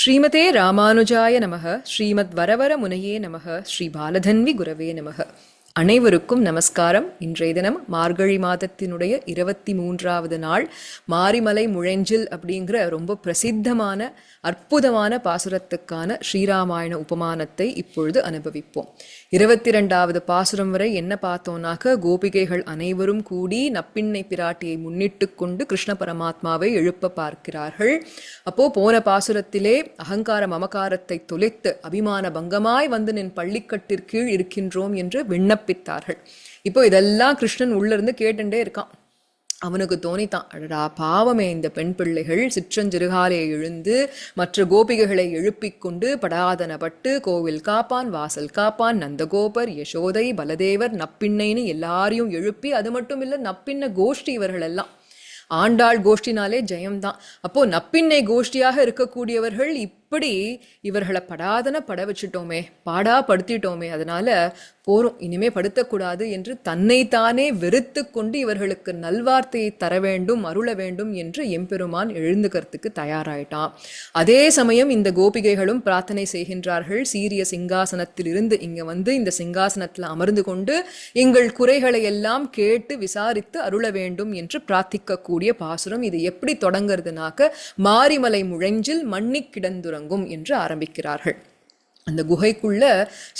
ஸ்ரீமதே ராமானுஜாய நமக ஸ்ரீமத் வரவர முனையே நமக ஸ்ரீ பாலதன்வி குரவே நமக. அனைவருக்கும் நமஸ்காரம். இன்றைய தினம் மார்கழி மாதத்தினுடைய இருபத்தி மூன்றாவது நாள். மாரிமலை முழஞ்சில் அப்படிங்கிற ரொம்ப பிரசித்தமான அற்புதமான பாசுரத்துக்கான ஸ்ரீராமாயண உபமானத்தை இப்பொழுது அனுபவிப்போம். இருபத்தி ரெண்டாவது பாசுரம் வரை என்ன பார்த்தோம்னாக்க கோபிகைகள் அனைவரும் கூடி நப்பிண்ணை பிராட்டியை முன்னிட்டு கொண்டு கிருஷ்ண பரமாத்மாவை எழுப்ப பார்க்கிறார்கள். அப்போ போன பாசுரத்திலே அகங்கார மமகாரத்தை தொலைத்து அபிமான பங்கமாய் வந்து நின் பள்ளிக்கட்டிற்கீழ் இருக்கின்றோம் என்று விண்ணப்ப விண்ணப்பித்தார்கள் இப்போ இதெல்லாம் கிருஷ்ணன் உள்ளிருந்து கேட்டுட்டே இருக்கான். அவனுக்கு தோணித்தான். அடடா பாவமே இந்த பெண் பிள்ளைகள் சிற்றஞ்சிறுகாலே எழுந்து மற்ற கோபிகைகளை எழுப்பிக் கொண்டு படாதனப்பட்டு கோவில் காப்பான் வாசல் காப்பான் நந்தகோபர் யசோதை பலதேவர் நப்பிண்ணைன்னு எல்லாரையும் எழுப்பி அது மட்டும் இல்லை நப்பின்ன கோஷ்டி இவர்கள் எல்லாம் ஆண்டாள் கோஷ்டினாலே ஜெயம்தான். அப்போ நப்பிண்ணை கோஷ்டியாக இருக்கக்கூடியவர்கள் இப்படி இவர்களை படாதன பட வச்சுட்டோமே பாடா படுத்திட்டோமே அதனால போரும் இனிமே படுத்தக்கூடாது என்று தன்னைத்தானே வெறுத்து கொண்டு இவர்களுக்கு நல்வார்த்தையை தர வேண்டும் அருள வேண்டும் என்று எம்பெருமான் எழுந்துக்கிறதுக்கு தயாராயிட்டான். அதே சமயம் இந்த கோபிகைகளும் பிரார்த்தனை செய்கின்றார்கள். சீரிய சிங்காசனத்தில் இருந்து இங்க வந்து இந்த சிங்காசனத்தில் அமர்ந்து கொண்டு எங்கள் குறைகளை எல்லாம் கேட்டு விசாரித்து அருள வேண்டும் என்று பிரார்த்திக்கக்கூடிய பாசுரம். இது எப்படி தொடங்குறதுனாக்க மாரிமலை முழஞ்சில் மண்ணி கிடந்துறங்கும் என்று ஆரம்பிக்கிறார்கள். அந்த குகைக்குள்ள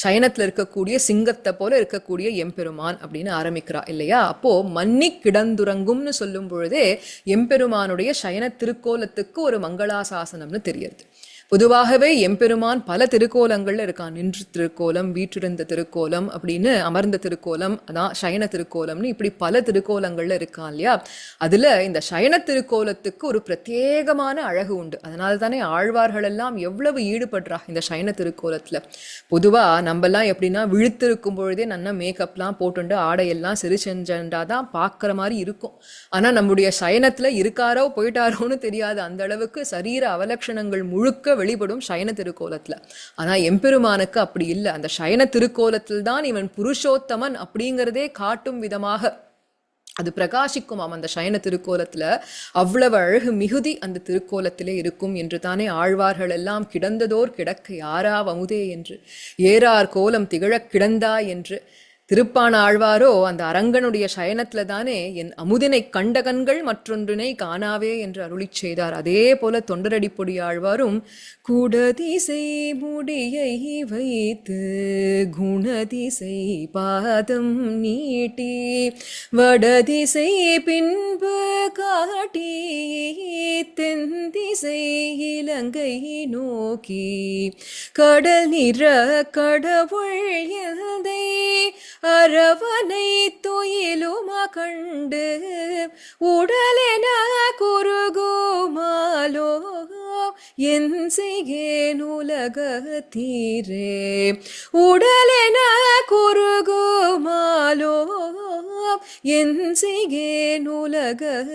சயனத்துல இருக்கக்கூடிய சிங்கத்தை போல இருக்கக்கூடிய எம்பெருமான் அப்படின்னு ஆரம்பிக்கிறா இல்லையா? அப்போ மன்னி கிடந்துறங்கும்னு சொல்லும் பொழுதே எம்பெருமானுடைய சயன திருக்கோலத்துக்கு ஒரு மங்களாசாசனம்னு தெரியுது பொதுவாகவே எம்பெருமான் பல திருக்கோலங்கள்ல இருக்கான். நின்று திருக்கோலம் வீற்றிருந்த திருக்கோலம் அப்படின்னு அமர்ந்த திருக்கோலம் அதான் சயன திருக்கோலம்னு இப்படி பல திருக்கோலங்கள்ல இருக்கான் இல்லையா? அதுல இந்த சயன திருக்கோலத்துக்கு ஒரு பிரத்யேகமான அழகு உண்டு. அதனால தானே ஆழ்வார்கள் எல்லாம் எவ்வளவு ஈடுபடுறா இந்த சயன திருக்கோலத்துல. பொதுவா எல்லாம் எப்படின்னா விழுத்திருக்கும் பொழுதே நல்லா மேக்கப்லாம் போட்டுண்டு ஆடையெல்லாம் சிறு செஞ்சண்டா தான் பார்க்குற மாதிரி இருக்கும். ஆனா நம்முடைய சயனத்துல இருக்காரோ போயிட்டாரோன்னு தெரியாது. அந்த அளவுக்கு சரீர அவலட்சணங்கள் முழுக்க வெளிப்படும் சயன திருக்கோலத்துல. ஆனால் எம்பெருமானுக்கு அப்படி இல்லை. அந்த சயன திருக்கோலத்தில் தான் இவன் புருஷோத்தமன் அப்படிங்கிறதே காட்டும் விதமாக அது பிரகாசிக்குமாம் அந்த சயன திருக்கோலத்துல. அவ்வளவு அழகு மிகுதி அந்த திருக்கோலத்திலே இருக்கும் என்று தானே ஆழ்வார்கள் எல்லாம் கிடந்ததோர் கிடக்க யாரா வமுதே என்று. ஏறார் கோலம் திகழக் கிடந்தாய் என்று. திருப்பான ஆழ்வாரோ அந்த அரங்கனுடைய சயனத்துல தானே என் அமுதினை கண்ட கண்கள் மற்றொன்றினை காணாவே என்று அருளிச் செய்தார். அதே போல தொண்டரடிப்பொடி ஆழ்வாரும் குடதிசை முடியை வைத்து குணதிசை பாதம் நீட்டி வடதிசை பின்பு காட்டி தென்திசை இலங்கை நோக்கி கடல் நிற கடவுள் எந்தை அரவனை துயிலுமா கண்டு உடலென குறுகுமாலோ என் செய்கேன் உலகத்தீரே. உடலென குறுகுமாலோ என் செய்கேன் உலகத்தீரே.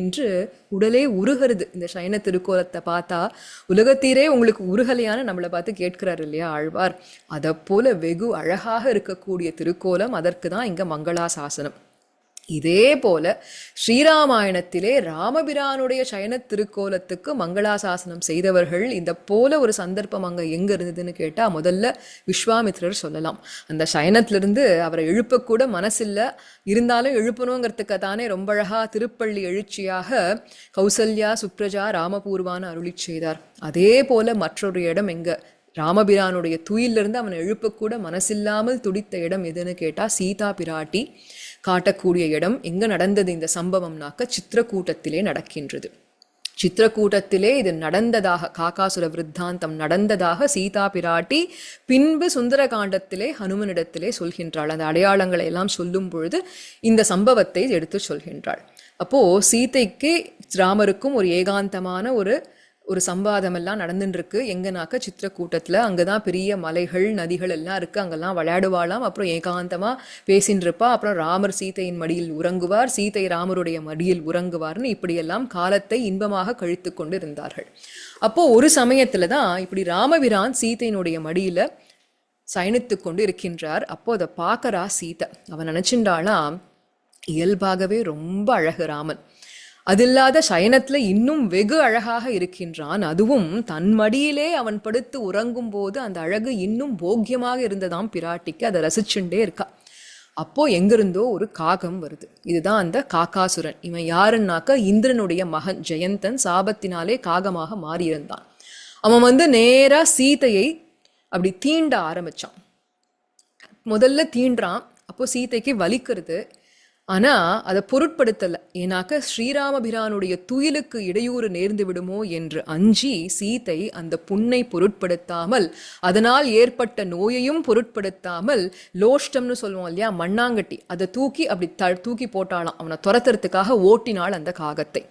என்று உடலே உருகிறது இந்த சைன திருக்கோலத்தை பார்த்தா உலகத்தீரே உங்களுக்கு உருகலையான நம்மளை பார்த்து கேட்கிறார் இல்லையா ஆழ்வார். அதை போல வெகு அழகாக இருக்கக்கூடிய திருக்கோலம் அதற்கு தான் மங்களா மங்களாசாசனம். இதே போல ஸ்ரீராமாயணத்திலே ராமபிரானுடைய சயன திருக்கோலத்துக்கு மங்களாசாசனம் செய்தவர்கள் இந்த போல ஒரு சந்தர்ப்பம் அங்கே எங்க இருந்ததுன்னு கேட்டால் முதல்ல விஸ்வாமித்ரர் சொல்லலாம். அந்த சயனத்திலிருந்து அவரை எழுப்பக்கூட மனசில்ல. இருந்தாலும் எழுப்பணுங்கிறதுக்கு தானே ரொம்ப அழகா திருப்பள்ளி எழுச்சியாக கௌசல்யா சுப்ரஜா ராமபூர்வான அருளி செய்தார். அதே போல மற்றொரு இடம் எங்க? ராமபிரானுடைய துயிலிருந்து அவனை எழுப்பக்கூட மனசில்லாமல் துடித்த இடம் எதுன்னு கேட்டால் சீதா பிராட்டி. காட்டக்கூடிய இடம் எங்கே நடந்தது இந்த சம்பவம்னாக்க சித்திரக்கூட்டத்திலே நடக்கின்றது. சித்திரக்கூட்டத்திலே இது நடந்ததாக காக்காசுர விருத்தாந்தம் நடந்ததாக சீதா பிராட்டி பின்பு சுந்தரகாண்டத்திலே ஹனுமனிடத்திலே சொல்கின்றாள். அந்த அடையாளங்களை எல்லாம் சொல்லும் பொழுது இந்த சம்பவத்தை எடுத்து சொல்கின்றாள். அப்போ சீதைக்கு ராமருக்கும் ஒரு ஏகாந்தமான ஒரு ஒரு சம்பாதம் எல்லாம் நடந்துட்டு இருக்கு எங்கனாக்க அங்கே தான் பெரிய மலைகள் நதிகள் எல்லாம் இருக்குது அங்கெல்லாம் விளையாடுவாளாம். அப்புறம் ஏகாந்தமாக பேசின்னு இருப்பா அப்புறம் ராமர் சீதையின் மடியில் உறங்குவார். சீதை ராமருடைய மடியில் உறங்குவார்னு இப்படியெல்லாம் காலத்தை இன்பமாக கழித்து கொண்டு இருந்தார்கள் அப்போ ஒரு சமயத்தில் தான் இப்படி ராமபிரான் சீதையினுடைய மடியில் சயனித்து கொண்டு இருக்கின்றார் அப்போ அதை பார்க்கறா சீதை. அவன் நினைச்சின்றாளாம் இயல்பாகவே ரொம்ப அழகு ராமன். அதில்லாத சயனத்துல இன்னும் வெகு அழகாக இருக்கின்றான். அதுவும் தன் மடியிலே அவன் படுத்து உறங்கும் போது அந்த அழகு இன்னும் போக்கியமாக இருந்ததாம் பிராட்டிக்கு. அதை ரசிச்சுண்டே இருக்கா. அப்போ எங்கிருந்தோ ஒரு காகம் வருது. இதுதான் அந்த காக்காசுரன். இவன் யாருன்னாக்க இந்திரனுடைய மகன் ஜெயந்தன் சாபத்தினாலே காகமாக மாறியிருந்தான். அவன் வந்து நேராக சீதையை அப்படி தீண்ட ஆரம்பிச்சான். முதல்ல தீண்டுறான் அப்போ சீதைக்கு வலிக்கிறது. ஆனால் அதை பொருட்படுத்தலை. ஏன்னாக்க ஸ்ரீராமபிரானுடைய துயிலுக்கு இடையூறு நேர்ந்து விடுமோ என்று அஞ்சி சீதை அந்த புண்ணை பொருட்படுத்தாமல் அதனால் ஏற்பட்ட நோயையும் பொருட்படுத்தாமல் லோஷ்டம்னு சொல்லுவோம் இல்லையா மண்ணாங்கட்டி அதை தூக்கி அப்படி த தூக்கி போட்டாலாம் அவனை துரத்துறதுக்காக ஓட்டினாள் அந்த காகத்தை.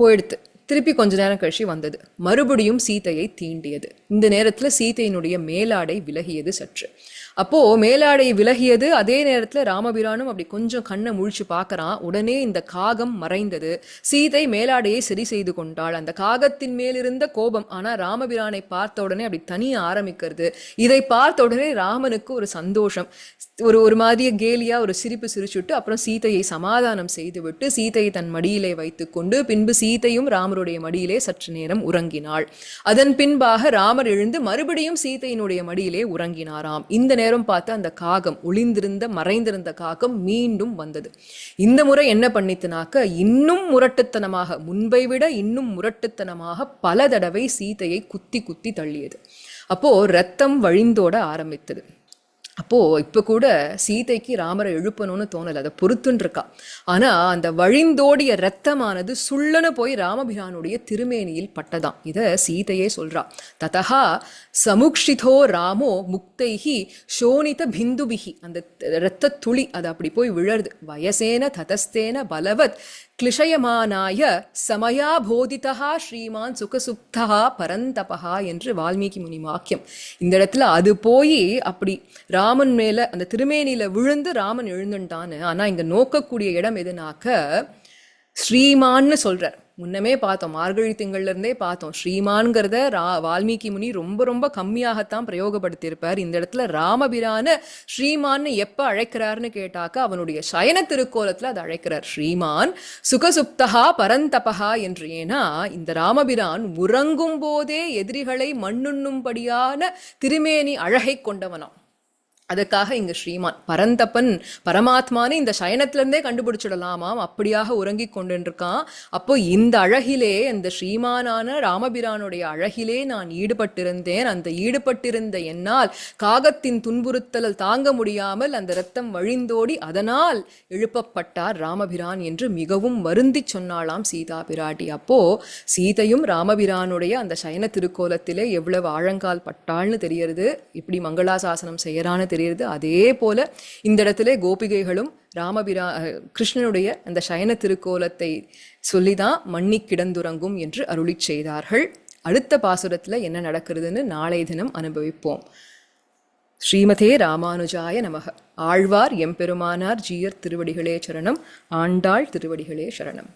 போயிடுத்து. திருப்பி கொஞ்ச நேரம் கழிச்சு வந்தது. மறுபடியும் சீதையை தீண்டியது. இந்த நேரத்தில் சீதையினுடைய மேலாடை விலகியது சற்று. அப்போ மேலாடை விலகியது. அதே நேரத்தில் ராமபிரானும் அப்படி கொஞ்சம் கண்ணை முழிச்சு பார்க்கறான். உடனே இந்த காகம் மறைந்தது. சீதை மேலாடையை சரி செய்து கொண்டாள். அந்த காகத்தின் மேலிருந்த கோபம் ஆனால் ராமபிரானை பார்த்த உடனே அப்படி தனிய ஆரம்பிக்கிறது. இதை பார்த்த உடனே ராமனுக்கு ஒரு சந்தோஷம். ஒரு ஒரு மாதிரிய கேலியா ஒரு சிரிப்பு சிரிச்சுட்டு அப்புறம் சீதையை சமாதானம் செய்துவிட்டு சீதையை தன் மடியிலே வைத்துக்கொண்டு பின்பு சீதையும் ராமருடைய மடியிலே சற்று நேரம் உறங்கினாள். அதன் பின்பாக ராமர் எழுந்து மறுபடியும் சீதையினுடைய மடியிலே உறங்கினாராம். இந்த நேரம் பார்த்து அந்த காகம் ஒளிந்திருந்த மறைந்திருந்த காகம் மீண்டும் வந்தது. இந்த முறை என்ன பண்ணித்துனாக்க இன்னும் முரட்டுத்தனமாக முன்பை விட இன்னும் முரட்டுத்தனமாக பல தடவை சீதையை குத்தி குத்தி தள்ளியது. அப்போ ரத்தம் வழிந்தோட ஆரம்பித்தது. அப்போது இப்போ கூட சீதைக்கு ராமரை எழுப்பணும்னு தோணலை அதை பொறுத்துன்னு ஆனால் அந்த வழிந்தோடிய ரத்தமானது சுள்ளன போய் ராமபிரானுடைய திருமேனியில் பட்டதாம். இதை சீதையே சொல்கிறா ததா சமுக்ஷிதோ ராமோ முக்தைஹி சோனித பிந்துபிகி அந்த இரத்த துளி அது அப்படி போய் விழருது. வயசேன ததஸ்தேன பலவத் கிளிஷயமானாய சமயா போதிதா ஸ்ரீமான் சுகசுப்தா பரந்தபா என்று வால்மீகி முனி வாக்கியம். இந்த இடத்துல அது போய் அப்படி ராமன் மேல அந்த திருமேனியில விழுந்து ராமன் எழுந்துட்டான்னு ஆனா இங்க நோக்கக்கூடிய இடம் எதுனாக்க ஸ்ரீமான்னு சொல்றார். முன்னமே பார்த்தோம். மார்கழி திங்கள்லேருந்தே பார்த்தோம். ஸ்ரீமான்கிறத ரா வால்மீகி முனி ரொம்ப ரொம்ப கம்மியாகத்தான் பிரயோகப்படுத்தியிருப்பார். இந்த இடத்துல ராமபிரான ஸ்ரீமான்னு எப்போ அழைக்கிறார்னு கேட்டாக்க அவனுடைய சயன திருக்கோலத்தில் அதை அழைக்கிறார். ஸ்ரீமான் சுகசுப்தகா பரந்தபகா என்று. ஏன்னா இந்த ராமபிரான் உறங்கும் போதே எதிரிகளை மண்ணுண்ணும்படியான திருமேனி அழகை கொண்டவனாம். அதுக்காக இங்க ஸ்ரீமான் பரந்தப்பன் பரமாத்மானு இந்த சயனத்திலிருந்தே கண்டுபிடிச்சிடலாமாம். அப்படியாக உறங்கிக் கொண்டிருக்கான். அப்போ இந்த அழகிலே இந்த ஸ்ரீமானான ராமபிரானுடைய அழகிலே நான் ஈடுபட்டிருந்தேன். அந்த ஈடுபட்டிருந்த என்னால் காகத்தின் துன்புறுத்தல் தாங்க முடியாமல் அந்த ரத்தம் வழிந்தோடி அதனால் எழுப்பப்பட்டார் ராமபிரான் என்று மிகவும் வருந்தி சொன்னாளாம் சீதா பிராட்டி. அப்போ சீதையும் ராமபிரானுடைய அந்த சயன திருக்கோலத்திலே எவ்வளவு ஆழங்கால் பட்டாள்னு தெரியறது இப்படி மங்களாசாசனம் செய்யறான்னு தெரியுது. அதே போல இந்த இடத்துல கோபிகைகளும் ராமபிரா கிருஷ்ணனுடைய அந்த சயன திருக்கோலத்தை சொல்லிதான் மண்ணி கிடந்துறங்கும் என்று அருளிச் செய்தார்கள். அடுத்த பாசுரத்துல என்ன நடக்கிறதுன்னு நாளை தினம் அனுபவிப்போம். ஸ்ரீமதே ராமானுஜாய நமக. ஆழ்வார் எம்பெருமானார் ஜீயர் திருவடிகளே சரணம். ஆண்டாள் திருவடிகளே சரணம்.